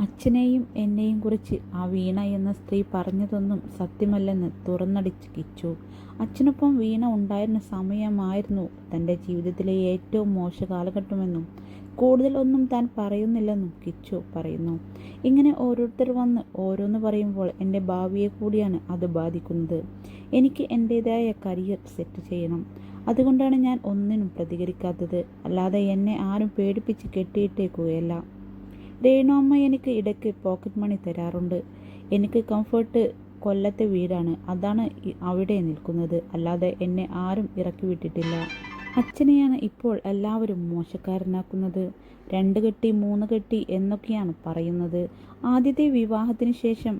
അച്ഛനെയും എന്നെയും കുറിച്ച് ആ വീണ എന്ന സ്ത്രീ പറഞ്ഞതൊന്നും സത്യമല്ലെന്ന് തുറന്നടിച്ച് കിച്ചു. അച്ഛനൊപ്പം വീണ ഉണ്ടായിരുന്ന സമയമായിരുന്നു തന്റെ ജീവിതത്തിലെ ഏറ്റവും മോശ കാലഘട്ടമെന്നും കൂടുതൽ ഒന്നും താൻ പറയുന്നില്ലെന്നും കിച്ചു പറയുന്നു. ഇങ്ങനെ ഓരോരുത്തർ വന്ന് ഓരോന്ന് പറയുമ്പോൾ എന്റെ ഭാവിയെ കൂടിയാണ് അത് ബാധിക്കുന്നത്. എനിക്ക് എന്റേതായ കരിയർ സെറ്റ് ചെയ്യണം. അതുകൊണ്ടാണ് ഞാൻ ഒന്നിനും പ്രതികരിക്കാത്തത്. അല്ലാതെ എന്നെ ആരും പേടിപ്പിച്ച് കെട്ടിയിട്ടേക്കുകയല്ല. രേണു അമ്മ എനിക്ക് ഇടയ്ക്ക് പോക്കറ്റ് മണി തരാറുണ്ട്. എനിക്ക് കംഫർട്ട് കൊല്ലത്തെ വീടാണ്. അതാണ് അവിടെ നിൽക്കുന്നത്. അല്ലാതെ എന്നെ ആരും ഇറക്കി വിട്ടിട്ടില്ല. അച്ഛനെയാണ് ഇപ്പോൾ എല്ലാവരും മോശക്കാരനാക്കുന്നത്. രണ്ട് കെട്ടി മൂന്ന് കെട്ടി എന്നൊക്കെയാണ് പറയുന്നത്. ആദ്യത്തെ വിവാഹത്തിന് ശേഷം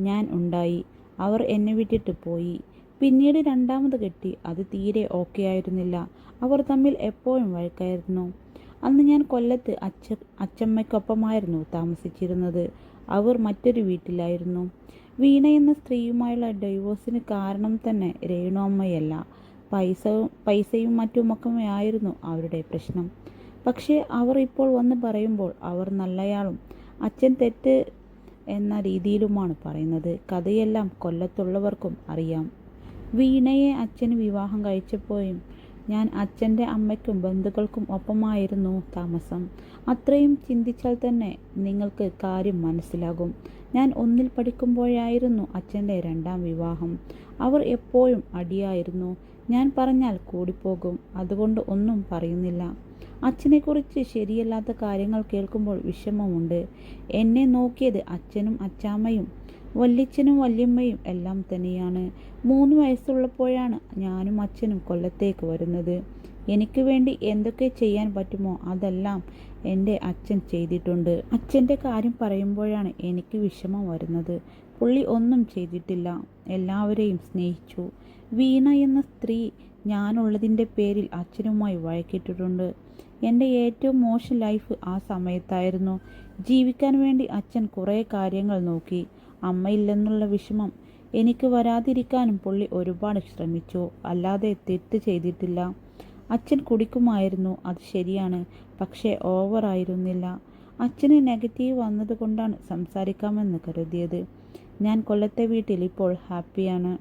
ഞാൻ ഉണ്ടായി. അവർ എന്നെ വിട്ടിട്ട് പോയി. പിന്നീട് രണ്ടാമത് കെട്ടി അത് തീരെ ഓക്കെ ആയിരുന്നില്ല. അവർ തമ്മിൽ എപ്പോഴും വഴക്കായിരുന്നു. അന്ന് ഞാൻ കൊല്ലത്ത് അച്ഛ അച്ചമ്മയ്ക്കൊപ്പമായിരുന്നു താമസിച്ചിരുന്നത്. അവർ മറ്റൊരു വീട്ടിലായിരുന്നു. വീണ എന്ന സ്ത്രീയുമായുള്ള ഡൈവോഴ്സിന് കാരണം തന്നെ രേണു അമ്മയല്ല പൈസയും പൈസയും മറ്റുമൊക്കെ ആയിരുന്നു അവരുടെ പ്രശ്നം. പക്ഷേ അവർ ഇപ്പോൾ വന്ന് പറയുമ്പോൾ അവർ നല്ലയാളും അച്ഛൻ തെറ്റ് എന്ന രീതിയിലുമാണ് പറയുന്നത്. കഥയെല്ലാം കൊല്ലത്തുള്ളവർക്കും അറിയാം. വീണയെ അച്ഛന് വിവാഹം കഴിച്ചപ്പോഴും ഞാൻ അച്ഛന്റെ അമ്മയ്ക്കും ബന്ധുക്കൾക്കും ഒപ്പമായിരുന്നു താമസം. അത്രയും ചിന്തിച്ചാൽ തന്നെ നിങ്ങൾക്ക് കാര്യം മനസ്സിലാകും. ഞാൻ ഒന്നിൽ പഠിക്കുമ്പോഴായിരുന്നു അച്ഛന്റെ രണ്ടാം വിവാഹം. അവർ എപ്പോഴും അടിയായിരുന്നു. ഞാൻ പറഞ്ഞാൽ കൂടിപ്പോകും അതുകൊണ്ട് ഒന്നും പറയുന്നില്ല. അച്ഛനെക്കുറിച്ച് ശരിയല്ലാത്ത കാര്യങ്ങൾ കേൾക്കുമ്പോൾ വിഷമമുണ്ട്. എന്നെ നോക്കിയത് അച്ഛനും അച്ചാമ്മയും വല്യച്ഛനും വല്യമ്മയും എല്ലാം തന്നെയാണ്. മൂന്ന് വയസ്സുള്ളപ്പോഴാണ് ഞാനും അച്ഛനും കൊല്ലത്തേക്ക് വരുന്നത്. എനിക്ക് വേണ്ടി എന്തൊക്കെ ചെയ്യാൻ പറ്റുമോ അതെല്ലാം എന്റെ അച്ഛൻ ചെയ്തിട്ടുണ്ട്. അച്ഛന്റെ കാര്യം പറയുമ്പോഴാണ് എനിക്ക് വിഷമം വരുന്നത്. പുള്ളി ഒന്നും ചെയ്തിട്ടില്ല. എല്ലാവരെയും സ്നേഹിച്ചു. വീണ എന്ന സ്ത്രീ ഞാനുള്ളതിന്റെ പേരിൽ അച്ഛനുമായി വഴക്കിട്ടിട്ടുണ്ട്. എന്റെ ഏറ്റവും മോശം ലൈഫ് ആ സമയത്തായിരുന്നു. ജീവിക്കാൻ വേണ്ടി അച്ഛൻ കുറേ കാര്യങ്ങൾ നോക്കി. അമ്മയില്ലെന്നുള്ള വിഷമം എനിക്ക് വരാതിരിക്കാനും പുള്ളി ഒരുപാട് ശ്രമിച്ചു. അല്ലാതെ തെറ്റ് ചെയ്തിട്ടില്ല. അച്ഛൻ കുടിക്കുമായിരുന്നു. അത് ശരിയാണ്. പക്ഷേ ഓവറായിരുന്നില്ല അച്ഛന് നെഗറ്റീവ് വന്നതുകൊണ്ടാണ് സംസാരിക്കാമെന്ന് കരുതിയത്. ഞാൻ കൊല്ലത്തെ വീട്ടിൽ ഇപ്പോൾ ഹാപ്പിയാണ്